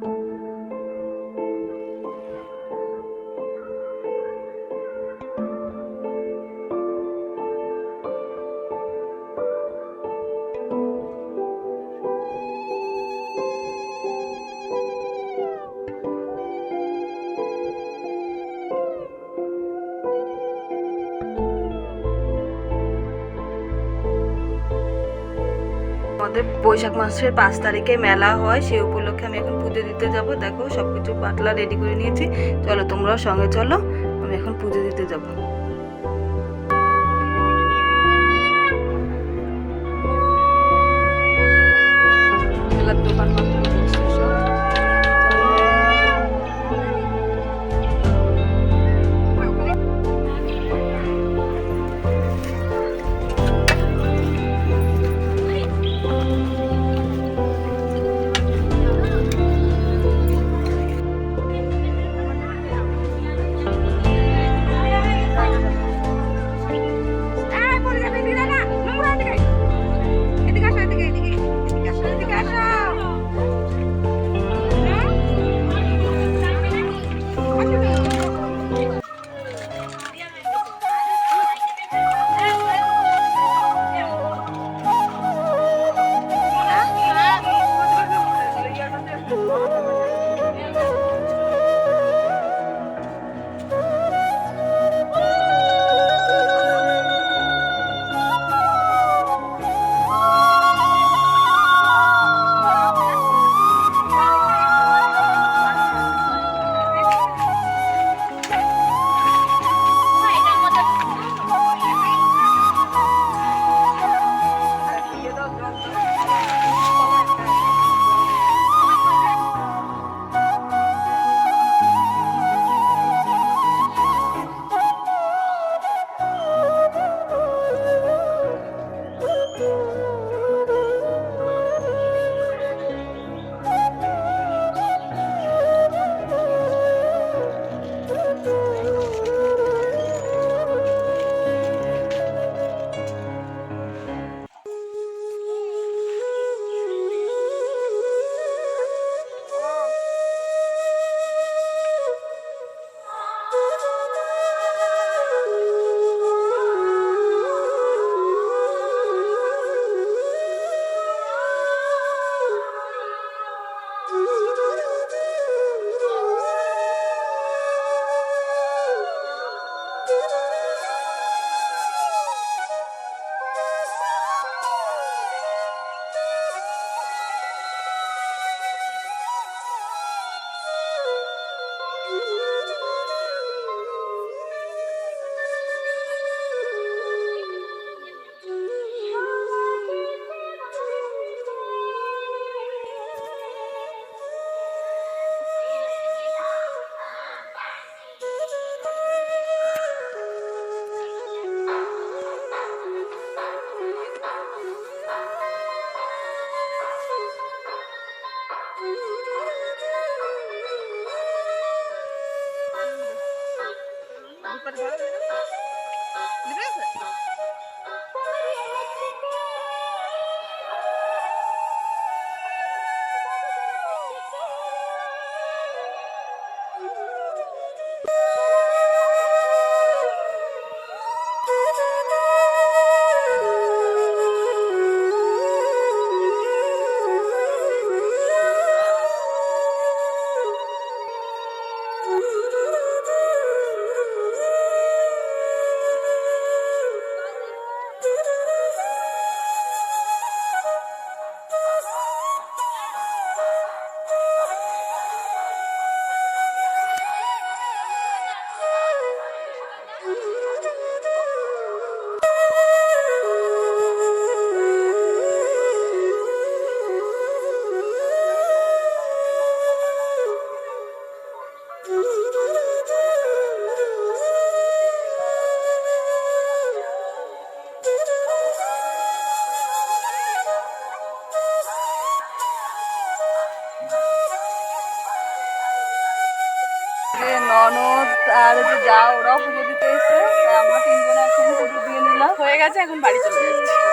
了。আমাদের বৈশাখ মাসের পাঁচ তারিখে মেলা হয়, সেই উপলক্ষে আমি এখন পুজো দিতে যাব। দেখো সব কিছু পাতলা রেডি করে নিয়েছি। চলো তোমরাও সঙ্গে চলো, আমি এখন পুজো দিতে যাব। গেছে এখন বাড়ি চলে যাচ্ছি।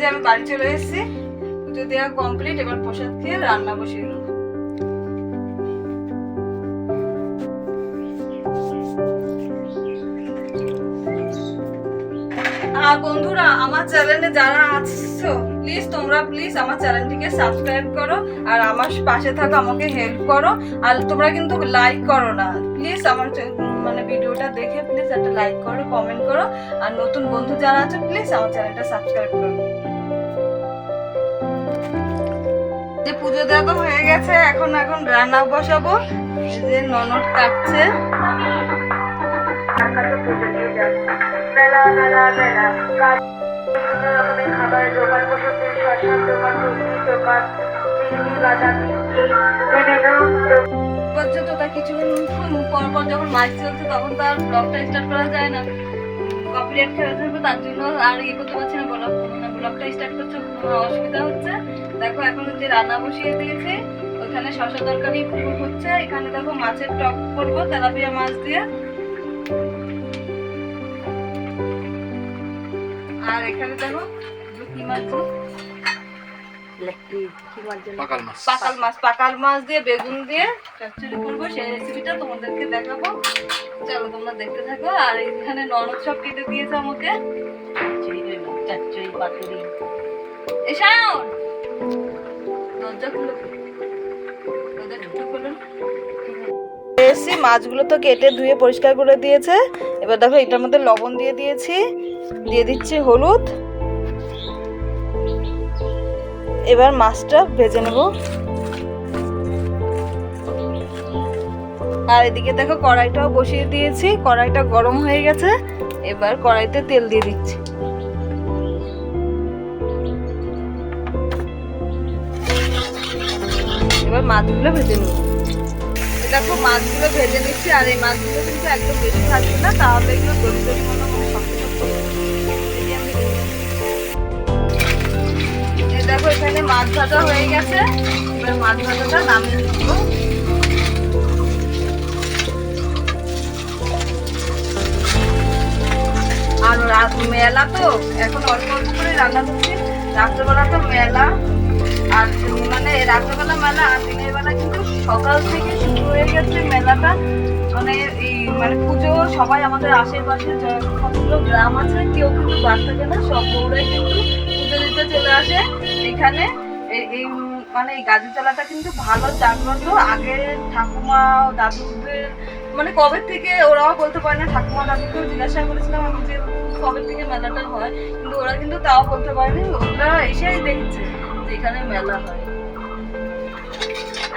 যে আমি বাড়ি চলে এসেছি, পুজো দেওয়া কমপ্লিট এবার প্রসাদ খেয়ে রান্না বসিয়ে দেবো। আর বন্ধুরা, আমার চ্যানেলে যারা আছো প্লিজ তোমরা প্লিজ আমার চ্যানেলটিকে সাবস্ক্রাইব করো আর আমার পাশে থাকো আমাকে হেল্প করো। আর তোমরা কিন্তু লাইক করো না। প্লিজ আমার মানে ভিডিওটা দেখে প্লিজ একটা লাইক করো কমেন্ট করো। আর নতুন বন্ধু যারা আছে প্লিজ আমার চ্যানেলটা সাবস্ক্রাইব করো। যে পুজো দেওয়া তো হয়ে গেছে এখন এখন রান্না বসাবো। এই যে ননদ কাটছে। দোকান বসেছে দোকান দোকান পর্যন্ত তার কিছুক্ষণ পর পর যখন মাছ চলছে তখন তো আর ব্লগটা স্টার্ট করা যায় না। কপিরাইট খেলা থাকবে তার জন্য আর ইয়ে করতে পারছি না ব্লগ ব্লগটা স্টার্ট কোনো অসুবিধা হচ্ছে। দেখো এখন যে রান্না বসিয়ে দিয়েছে ওখানে শশা তরকারি ফুল হচ্ছে এখানে দেখো মাছের টক করব তেলাপিয়া মাছ দিয়ে। আর এখানে দেখো কি মাছ পাকাল মাছ। পাকাল মাছ দিয়ে বেগুন দিয়ে চচ্চড়ি করব সেই রেসিপিটা তোমাদেরকে দেখাবো। চলো তোমরা দেখতে থাকো আর এখানে নরম সব কেটে দিয়েছে আমাকে। দরজা এসছি মাছগুলো তো কেটে ধুয়ে পরিষ্কার করে দিয়েছে। এবার দেখো, এটার মধ্যে লবণ দিয়ে দিয়েছি। দিয়ে দিচ্ছি হলুদ। এবার মাছটা ভেজে নেব। আর এদিকে দেখো, কড়াইটাও বসিয়ে দিয়েছি। কড়াইটা গরম হয়ে গেছে। এবার কড়াইতে তেল দিয়ে দিচ্ছি। এবার মাছগুলো ভেজে নেব দেখো, মাছগুলো ভেজে নিচ্ছি, আর এই মাছগুলো কিন্তু একদম বেশি ভাজবে না, তাহলে এগুলো দড়ি দড়ি মনে মানে শক্ত শক্ত দেখো, এখানে মাছ ভাজা হয়ে গেছে। এবার মাছ ভাজাটা নামিয়ে নেব। আর মেলা তো, এখন অল্প অল্প করে রান্না করছি। রাত্রেবেলা তো মেলা। আর মানে রাত্রেবেলা মেলা আর দিনের বেলা কিন্তু সকাল থেকে শুরু হয়ে গেছে মেলাটা। মানে এই মানে পুজো, সবাই আমাদের আশেপাশে যত সবগুলো গ্রাম আছে, কেউ কিন্তু বাদ থাকে না, সব বউরাই কিন্তু পুজো দিতে চলে আসে এখানে। এই মানে এই গাজীতলাটা কিন্তু ভালো জাগ্রত আগে ঠাকুমা দাদুদের মানে কবে থেকে ওরাও বলতে পারে না, ঠাকুমা দাদুকেও জিজ্ঞাসা করেছিলাম আমি যে কবে থেকে মেলাটা হয়, কিন্তু ওরা কিন্তু তাও বলতে পারেনি। ওরা এসেই দেখছে। এখানে মেলা হয়।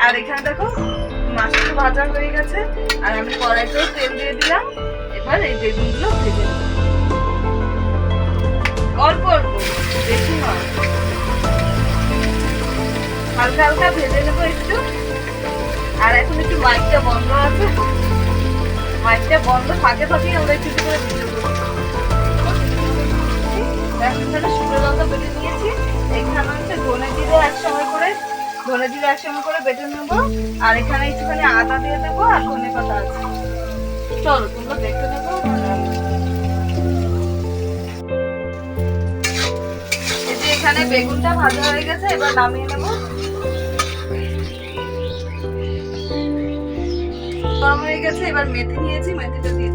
আর এখানে দেখো মাছটা ভাজা হয়ে গেছে। আর আমি কড়াইতেও তেল দিয়ে দিলাম। এবার এই বেগুনগুলো ভেজে নেব। অল্প অল্প, বেশি নয়। হালকা হালকা ভেজে নেব একটু। আর এখন একটু মাইকটা বন্ধ আছে। মাইকটা বন্ধ ফাঁকে ফাঁকে আমরা একটু করে ভিডিও করব শুকনো লঙ্কা বেটে নিয়েছি। এখানে হচ্ছে ধনে জিরে একসঙ্গে করে ধনে জিরে একসঙ্গে করে বেটে নেব। আর এখানে একটুখানি আদা দিয়ে দেবো আর ধনে পাতা আছে। চলো, তোমরা দেখতে দেবো এখানে বেগুনটা ভাজা হয়ে গেছে, এবার নামিয়ে নেব। গরম হয়ে গেছে, এবার মেথি নিয়েছি, মেথিটা দিয়ে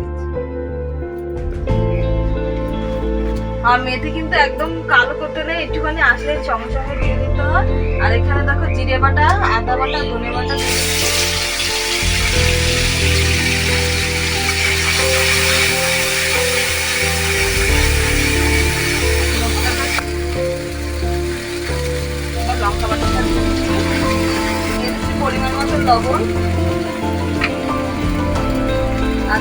আর মেথি কিন্তু একদম কালো করতে নেই, একটুখানি আসলে সঙ্গে দিয়ে দিতে হয়। আর এখানে দেখো জিরে বাটা, আদা বাটা, ধনে বাটা পরিমাণ মতো লবণ। আর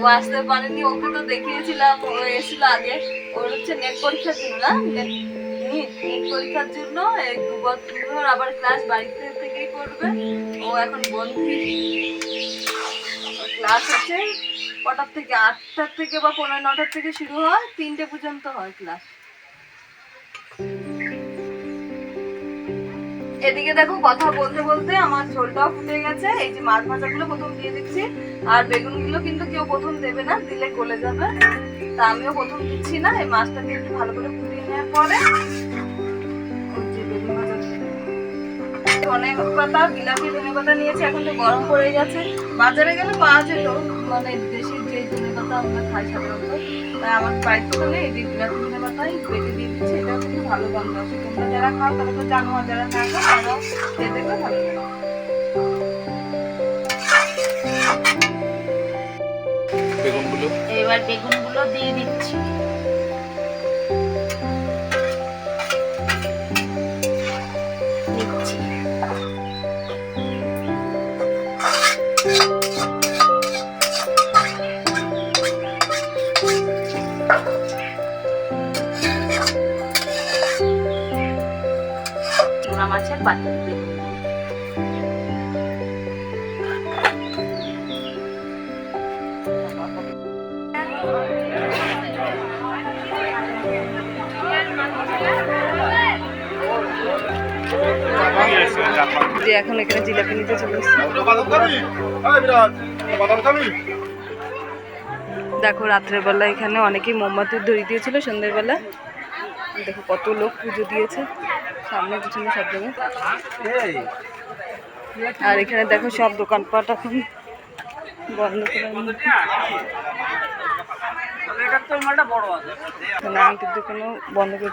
ও আসতে পারেনি ওকে তো দেখিয়েছিলাম, ও এসেছিল আগে। ওর হচ্ছে নেট পরীক্ষার জন্য না নেট পরীক্ষার জন্য এই দু বছর আবার ক্লাস বাড়িতে থেকেই করবে। ও এখন বন্ধু। ক্লাস হচ্ছে কটার থেকে, আটটার থেকে বা পনেরো নটার থেকে শুরু হয়, তিনটে পর্যন্ত হয় ক্লাস এদিকে দেখো কথা বলতে বলতে আমার ঝোলটাও ফুটে গেছে। এই যে মাছ ভাজাগুলো প্রথম দিয়ে দিচ্ছি। আর বেগুনগুলো কিন্তু কেউ প্রথম দেবে না, দিলে গলে যাবে। তা আমিও প্রথম দিচ্ছি না, এই মাছটা দিয়ে একটু ভালো করে ফুটিয়ে নেওয়ার পরে। ধনে পাতা, বিলাতি ধনে পাতা নিয়েছি, এখন তো গরম পড়ে গেছে। বাজারে গেলে পাওয়া যেত মানে দেশি যে ধনে পাতা আমরা খাই সাধারণত। তাই আমার বাড়িতে তো নেই যে বিলাতি ধনে পাতাই বেটে দিয়ে দিচ্ছি। কিন্তু ভালো গন্ধ। আছে তোমরা যারা খাও তারা তো জানো আর যারা না খাও তারাও খেয়ে ভালো লাগে এবার বেগুনগুলো দিয়ে দিচ্ছি। পাতিল বেগুন যে এখন এখানে জিলাপি নিতে চলে দেখো, রাত্রের বেলা এখানে অনেকেই মোমবাতির দড়ি দিয়েছিল, সন্ধ্যের বেলা। দেখো কত লোক পুজো দিয়েছে। সামনে পিছনে সব জায়গায় আর এখানে দেখো সব দোকানপাট এখন বন্ধ করে আংটির দোকানও বন্ধ করে